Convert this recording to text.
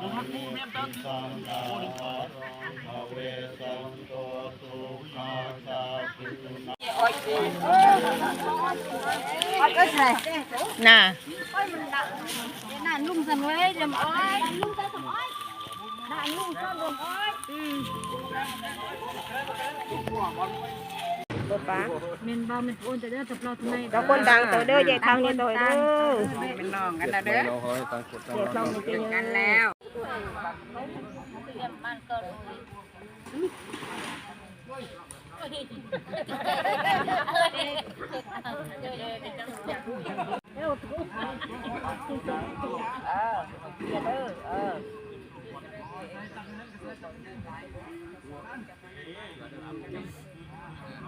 สังฆาภเวสันโตสุขาสาธุนาน่ะ Nạn lung dần ấy, đầm ơi. Lung ra dầm ơi. Nạn lung ra dầm ơi. เมนบาเมนโอนแต่เด้อแต่เราทำไมเราคนดังตัวเด้อยายทางนี่ตัวเด้อเป็นน้องกันนะเด้อเดี๋ยวต้องมีเป็นกันแล้วเ